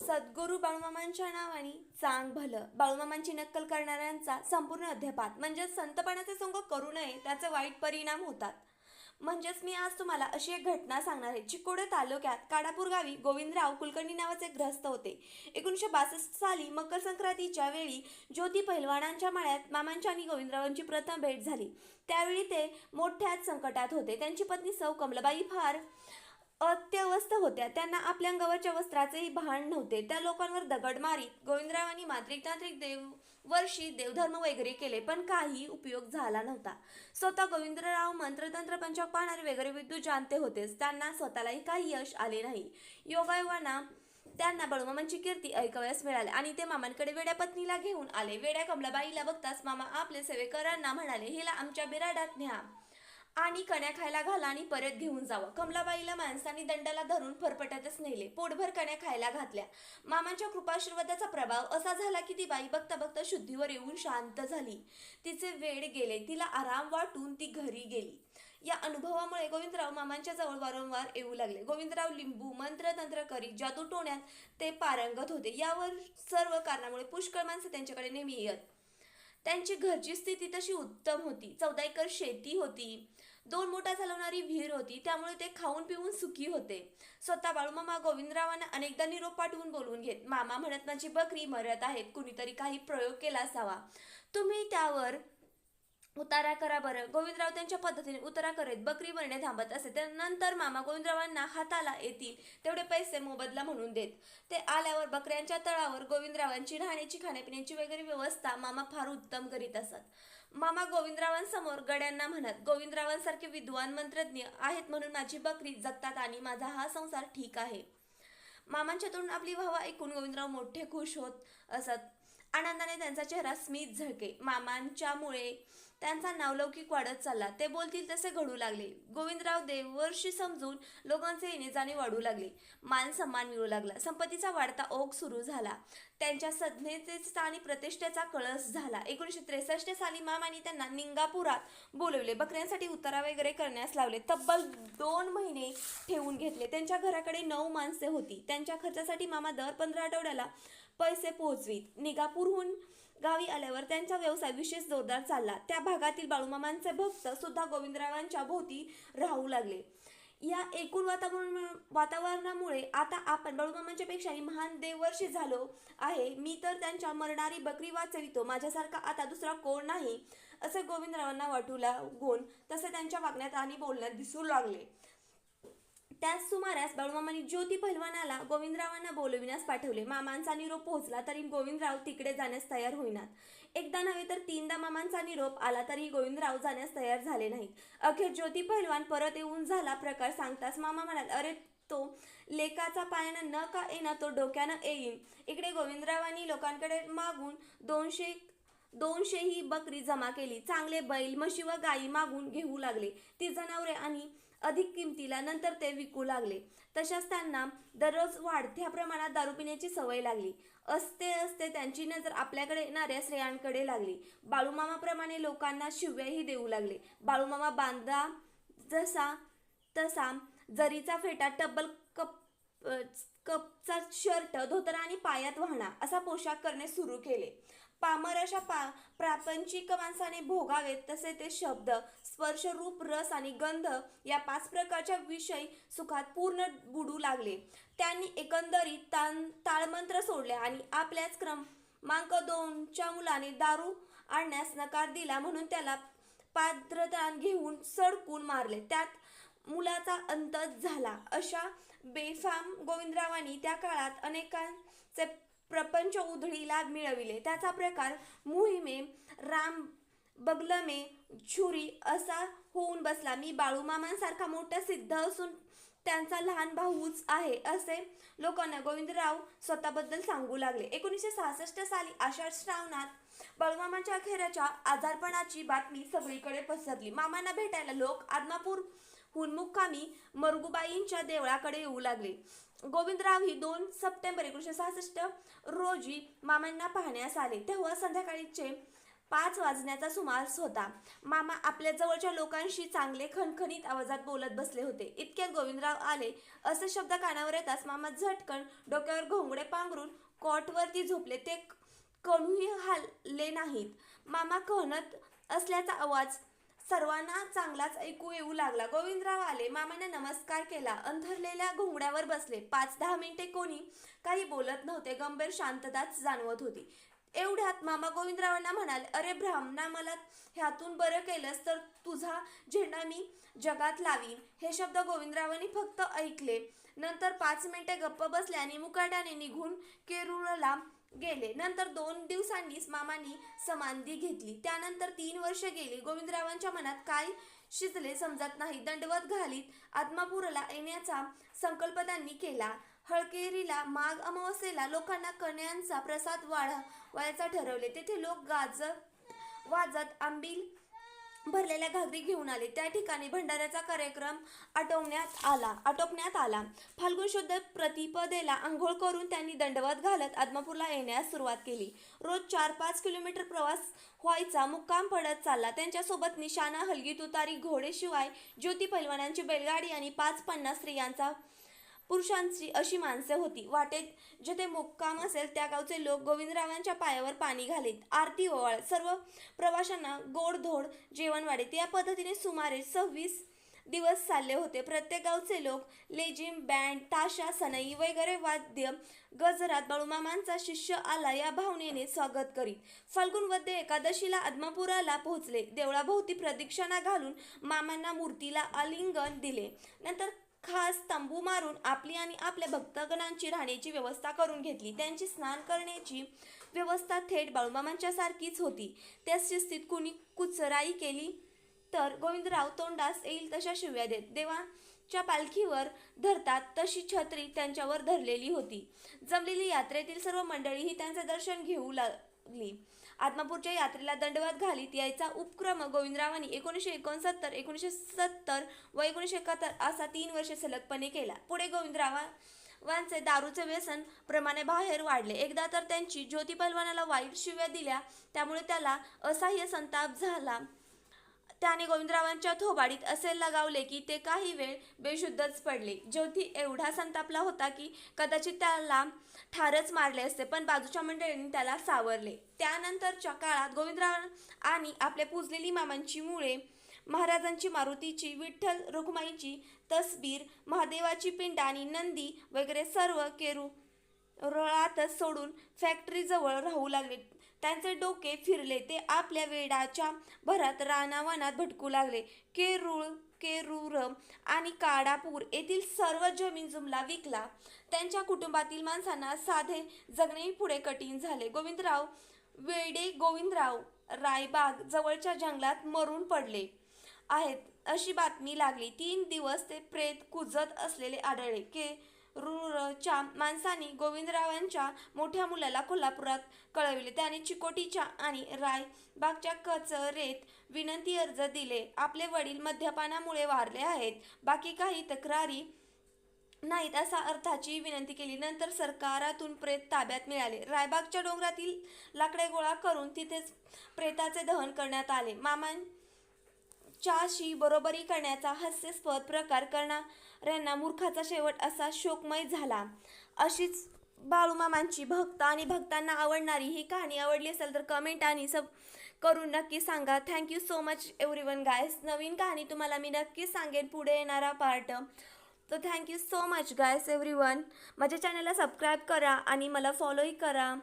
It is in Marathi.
सद्गुरू बाळूमामांच्या नावाने चांग भलं. बाळूमामांची नक्कल करणाऱ्यांचा संपूर्ण अध्यापात. म्हणजेच संतपणाचे संग करू नये त्याचे वाईट परिणाम होतात. म्हणजेच मी आज तुम्हाला अशी एक घटना सांगणार आहे चिकोडे तालुक्यात काडापूर गावी गोविंदराव कुलकर्णी नावाचे ग्रस्त होते. एकोणीसशे बासष्ट साली मकर संक्रांतीच्या वेळी ज्योती पहिलवानांच्या माळ्यात मामांच्या आणि गोविंदरावांची प्रथम भेट झाली. त्यावेळी ते मोठ्याच संकटात होते. त्यांची पत्नी सौ कमलाबाई फार अत्यवस्थ होत्या. त्यांना आपल्या अंगावरच्या वस्त्राचेही भान नव्हते. त्या लोकांवर दगड मारीत गोविंदरावांनी मात्रिक तांत्रिक देव वर्षी देवधर्म वगैरे केले पण काही उपयोग झाला नव्हता. स्वतः गोविंदराव मंत्रतंत्र पंचक पाहणारे वगैरे विद्युत जाणते होतेच. त्यांना स्वतःलाही काही यश आले नाही. योगायोगाना त्यांना बळूमामांची कीर्ती ऐकावयास मिळाली आणि ते मामांकडे वेड्या पत्नीला घेऊन आले. वेड्या कमलाबाईला बघताच मामा आपले सेवेकरांना म्हणाले हिला आमच्या बिराडात न्या. आणि कण्या खायला घाला आणि परत घेऊन जावं. कमलाबाईला माणसांनी दंडाला धरून फरफटतच नेले. पोटभर कण्या खायला घातल्या. मामांच्या कृपाशीर्वादाचा प्रभाव असा झाला की ती बाई बघता बघता शुद्धीवर येऊन शांत झाली. तिचे वेळ गेले. तिला आराम वाटून ती घरी गेली. या अनुभवामुळे गोविंदराव मामांच्या जवळ वारंवार येऊ लागले. गोविंदराव लिंबू मंत्र तंत्र करी जादू टोण्यात ते पारंगत होते. यावर सर्व कारणामुळे पुष्कळ माणसं त्यांच्याकडे नेहमी येत. त्यांची घरची स्थिती तशी उत्तम होती. चौदा एकर शेती होती. दोन मोठा चालवणारी विहीर होती. त्यामुळे ते खाऊन पिऊन सुखी होते. स्वतः बाळूमामा गोविंदरावांना अनेकदा निरोप पाठवून बोलवून घेत मामा म्हणत माझी बकरी मरत आहेत. कुणीतरी काही प्रयोग केला असावा. तुम्ही त्यावर उतारा करा बरं. गोविंदराव त्यांच्या पद्धतीने उतारा करीत बकरी मरणे थांबत असे. त्यानंतर मामा गोविंदरावांना हाताला येतील तेवढे पैसे मोबदला म्हणून देत. ते आल्यावर बकऱ्यांच्या तळावर गोविंदरावांची राहण्याची खाण्यापिण्याची वगैरे व्यवस्था मामा फार उत्तम करीत असत. मामा गोविंदरावांसमोर गड्यांना म्हणत गोविंदरावांसारखे विद्वान मंत्रज्ञ आहेत म्हणून माझी बकरी जगतात आणि माझा हा संसार ठीक आहे. मामांच्या तोंडून आपली वाहवा ऐकून गोविंदराव मोठे खुश होत असत. आनंदाने त्यांचा चेहरा स्मित झळके. मामांच्यामुळे त्यांचा नावलौकिक वाढत चालला. ते बोलतील तसे घडू लागले. गोविंदराव देववर्षी समजून लोकांचे येणे जाणे वाढू लागले. मान सन्मान मिळू लागला. संपत्तीचा वाढता ओघ सुरू झाला. त्यांच्या सज्ञतेचा आणि प्रतिष्ठेचा कळस झाला. एकोणीसशे त्रेसष्ट साली मामाने त्यांना निंगापुरात बोलवले. बकऱ्यांसाठी उतारा वगैरे करण्यास लावले. तब्बल दोन महिने ठेवून घेतले. त्यांच्या घराकडे नऊ माणसे होती. त्यांच्या खर्चासाठी मामा दर पंधरा आठवड्याला पैसे पोहोचवीत. निगापूरहून गावी आल्यावर त्यांचा व्यवसाय विशेष जोरदार चालला. त्या भागातील बाळूमामांचे भक्त सुद्धा गोविंदरावांच्या भोवती राहू लागले. या एकूण वातावरण वातावरणामुळे आता आपण बाळूमामांच्या पेक्षाही महान देववर्षी झालो आहे. मी तर त्यांच्या मरणारी बकरी वाचवितो. माझ्यासारखा आता दुसरा कोण नाही? असे गोविंदरावांना वाटू लागून तसे त्यांच्या वागण्यात आणि बोलण्यात दिसू लागले. त्याच सुमारास बाळूमामांनी ज्योती पहिलवानाला गोविंदरावांना बोलविण्यास पाठवले. मामांचा निरोप पोहोचला तरी गोविंदराव तिकडे जाण्यास तयार होईनात. एकदा नव्हे तर तीनदा मामांचा निरोप आला तरी गोविंदराव जाण्यास तयार झाले नाहीत. अखेर ज्योती पहिलवान परत येऊन झाला प्रकार सांगताच मामा म्हणाल अरे तो लेकाचा पायानं न का येणं तो डोक्यानं येईन. इकडे गोविंदरावांनी लोकांकडे मागून दोनशे दोनशे ही बकरी जमा केली. चांगले बैल म्हशी व गायी मागून घेऊ लागले. ती जनावरे आणि अधिक किमतीला नंतर ते विकू लागले. तशाच त्यांना दररोज वाढत्या प्रमाणात दारू पिण्याची सवय लागली. असते असते त्यांची नजर आपल्याकडे येणाऱ्या स्त्रियांकडे लागली. बाळूमामाप्रमाणे लोकांना शिव्याही देऊ लागले. बाळूमामा बांधा जसा तसा जरीचा फेटा टब्बल कप कपचा शर्ट धोतर आणि पायात वाहणा असा पोशाख करणे सुरू केले. पामर अशा पा प्रापंचिक माणसाने भोगावेत तसे ते शब्द स्पर्श रूप रस आणि गंध या पाच प्रकारच्या विषय सुखात पूर्ण बुडू लागले. त्यांनी एकंदरीत तान ताळमंत्र सोडले आणि आपल्याच क्रमांक दोनच्या मुलाने दारू आणण्यास नकार दिला म्हणून त्याला पात्रदान घेऊन सडकून मारले. त्यात मुलाचा अंतच झाला. अशा बेफाम गोविंदरावांनी त्या काळात अनेकांचे प्रपंच उधळीला मिळविले. त्याचा प्रकार मोहिमे राम बगलमे छुरी असा होऊन बसला. मी बाळूमामांसारखा मोठा सिद्ध असून त्यांचा लहान भाऊच आहे असे लोकांना गोविंदराव स्वतःबद्दल सांगू लागले. एकोणीसशे सहासष्ट साली आषाढ श्रावणात बाळूमामांच्या अखेराच्या आजारपणाची बातमी सगळीकडे पसरली. मामांना भेटायला लोक आदमापूर हून मुक्कामी मरगुबाईंच्या देवळाकडे येऊ लागले. गोविंदराव ही दोन सप्टेंबर एकोणीसशे सहासष्ट रोजी मामांना पाहण्यास आले. तेव्हा संध्याकाळीचे पाच वाजण्याचा सुमारस होता. मामा आपल्या जवळच्या लोकांशी चांगले खणखणीत आवाजात बोलत बसले होते. इतक्यात गोविंदराव आले. असे शब्द कानावर येताच मामा झटकन डोक्यावर घोंगडे पांघरून कॉटवरती झोपले. ते कणूही हालले नाहीत. मामा कणत असल्याचा आवाज सर्वांना चांगलाच ऐकू येऊ लागला. गोविंदराव आले मामाने नमस्कार केला. अंथरलेल्या घोंगड्यावर बसले. पाच दहा मिनिटे कोणी काही बोलत नव्हते. गंभीर शांतताच जाणवत होती. एवढ्यात मामा गोविंदरावांना म्हणाले अरे ब्राह्मणा मला ह्यातून बरं केलंस तर तुझा झेंडा मी जगात लावीन. हे शब्द गोविंदरावांनी फक्त ऐकले. नंतर पाच मिनिटे गप्प बसले आणि मुकाट्याने निघून केरुळला गेले. नंतर दोन दिवसांनीच मामांनी समाधी घेतली. त्यानंतर तीन वर्ष गेली. गोविंदरावांच्या मनात काय शिजले समजत नाही. दंडवत घालीत. आत्मापूरला येण्याचा संकल्प त्यांनी केला. हळकेरीला माघ अमावस्येला लोकांना कण्यांचा प्रसाद वाढवायचा ठरवले. तेथे लोक गाजत वाजत आंबील भरलेल्या घागरी घेऊन आले. त्या ठिकाणी भंडाऱ्याचा कार्यक्रम आटवण्यात आला. आटोपण्यात आला. फाल्गुन शुद्ध प्रतिपदेला आंघोळ करून त्यांनी दंडवत घालत आदमापूरला येण्यास सुरुवात केली. रोज चार पाच किलोमीटर प्रवास व्हायचा मुक्काम पडत चालला. त्यांच्यासोबत निशाणा हलगी तुतारी घोडेशिवाय ज्योती पैलवानांची बैलगाडी आणि पाच पन्नास स्त्रियांचा पुरुषांची अशी माणसे होती. वाटेत जेथे मुक्काम असेल त्या गावचे लोक गोविंदरावांच्या पायावर पाणी घालीत. आरती ओवाळ सर्व प्रवाशांना गोडधोड जेवण वाढीत. या पद्धतीने सुमारे सव्वीस दिवस चालले होते. प्रत्येक गावचे लोक लेजिम बँड ताशा सनई वगैरे वाद्य गजरात बळुमामांचा शिष्य आला या भावनेने स्वागत करीत. फाल्गुन वद्य एकादशीला आदमापुराला पोहोचले. देवळाभोवती प्रदक्षिणा घालून मामांना मूर्तीला आलिंगन दिले. नंतर खास तंबू मारून आपली आणि आपल्या भक्तगणांची राहण्याची व्यवस्था करून घेतली. त्यांची स्नान करण्याची व्यवस्था थेट बाळूमामांच्या सारखीच होती. त्या शिस्तीत कुणी कुचराई केली तर गोविंदराव तोंडास येईल तशा शिव्या देत. देवाच्या पालखीवर धरतात तशी छत्री त्यांच्यावर धरलेली होती. जमलेली यात्रेतील सर्व मंडळीही त्यांचे दर्शन घेऊ लागली आत्मापूरच्या यात्रेला दंडवात घालीत. यायचा उपक्रम गोविंदरावांनी एकोणीसशे एकोणसत्तर एकोणीसशे सत्तर व एकोणीसशे एकाहत्तर असा तीन वर्षे सलगपणे केला. पुढे गोविंदरावा वांचे दारूचे व्यसन प्रमाणे बाहेर वाढले. एकदा तर त्यांची ज्योती पलवानाला वाईट शिव्या दिल्या त्यामुळे त्याला असह्य संताप झाला. त्याने गोविंदरावांच्या थोबाडीत असे लगावले की ते काही वेळ बेशुद्धच पडले. ज्योती एवढा संतापला होता की कदाचित त्याला ठारच मारले असते पण बाजूच्या मंडळींनी त्याला सावरले. त्यानंतरच्या काळात गोविंदराव आणि आपल्या पुजलेली मामांची मुळे महाराजांची मारुतीची विठ्ठल रुक्माईची तसबीर महादेवाची पिंड आणि नंदी वगैरे सर्व केरू रळातच सोडून फॅक्टरीजवळ राहू लागले. त्यांचे डोके फिरले. ते आपल्या वेडाच्या भरात रानावनात भटकू लागले. केरूळ केरूर आणि काडापूर येथील सर्व जमीन जुमला विकला. त्यांच्या कुटुंबातील माणसांना साधे जगणे पुढे कठीण झाले. गोविंदराव वेडे गोविंदराव रायबाग जवळच्या जंगलात मरून पडले आहेत अशी बातमी लागली. तीन दिवस ते प्रेत कुजत असलेले आढळले. के. रूरच्या माणसांनी गोविंदरावांच्या मोठ्या मुलाला कोल्हापुरात कळविले. त्याने चिकोटीच्या आणि रायबागच्या कचरेत विनंती अर्ज दिले. आपले वडील मद्यपानामुळे वारले आहेत. बाकी काही तक्रारी नाहीत असा अर्थाची विनंती केली. नंतर सरकारातून प्रेत ताब्यात मिळाले. रायबागच्या डोंगरातील लाकडे गोळा करून तिथेच प्रेताचे दहन करण्यात आले. मामांच्याशी बरोबरी करण्याचा हास्यास्पद प्रकार करणार करणाऱ्यांना मूर्खाचा शेवट असा शोकमय झाला. अशीच बाळूमामांची भक्त आणि भक्तांना आवडणारी ही कहाणी आवडली असेल तर कमेंट आणि सब करून नक्की सांगा. Thank you so much everyone guys नवीन कहाणी तुम्हाला मी नक्कीच सांगेन. पुढे येणारा पार्ट तर thank you so much guys everyone माझ्या चॅनलला सबस्क्राईब करा आणि मला फॉलोही करा.